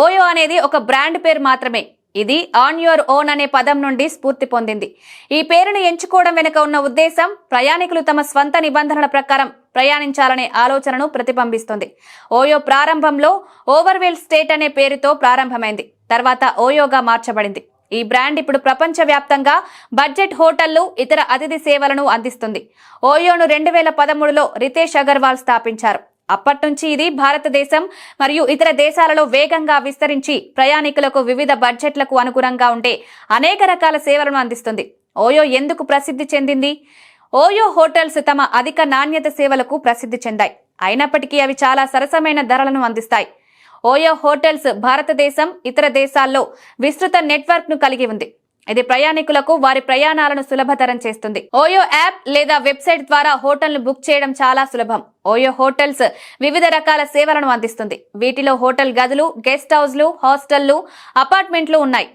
OYO అనేది ఒక brand పేరు మాత్రమే. ఇది ఆన్ యువర్ ఓన్ అనే పదం నుండి స్ఫూర్తి పొందింది. ఈ పేరును ఎంచుకోవడం వెనుక ఉన్న ఉద్దేశం ప్రయాణికులు తమ స్వంత నిబంధనల ప్రకారం ప్రయాణించాలనే ఆలోచనను ప్రతిబింబిస్తుంది. ఓయో ప్రారంభంలో ఓవర్వెల్ స్టేట్ అనే పేరుతో ప్రారంభమైంది. తర్వాత ఓయోగా మార్చబడింది. ఈ బ్రాండ్ ఇప్పుడు ప్రపంచవ్యాప్తంగా బడ్జెట్ హోటళ్ళు ఇతర అతిథి సేవలను అందిస్తుంది. ఓయోను రెండు వేల పదమూడులో రితేష్ అగర్వాల్ స్థాపించారు. అప్పటి నుంచి ఇది భారతదేశం మరియు ఇతర దేశాలలో వేగంగా విస్తరించి ప్రయాణికులకు వివిధ బడ్జెట్లకు అనుగుణంగా ఉండే అనేక రకాల సేవలను అందిస్తుంది. ఓయో ఎందుకు ప్రసిద్ధి చెందింది? ఓయో హోటల్స్ తమ అధిక నాణ్యత సేవలకు ప్రసిద్ధి చెందాయి. అయినప్పటికీ అవి చాలా సరసమైన ధరలను అందిస్తాయి. ఓయో హోటల్స్ భారతదేశం ఇతర దేశాల్లో విస్తృత నెట్వర్క్ను కలిగి ఉంది. ఇది ప్రయాణికులకు వారి ప్రయాణాలను సులభతరం చేస్తుంది. ఓయో యాప్ లేదా వెబ్సైట్ ద్వారా హోటల్ను బుక్ చేయడం చాలా సులభం. ఓయో హోటల్స్ వివిధ రకాల సేవలను అందిస్తుంది. వీటిలో హోటల్ గదులు గెస్ట్ హౌస్లు హాస్టళ్ళు అపార్ట్మెంట్లు ఉన్నాయి.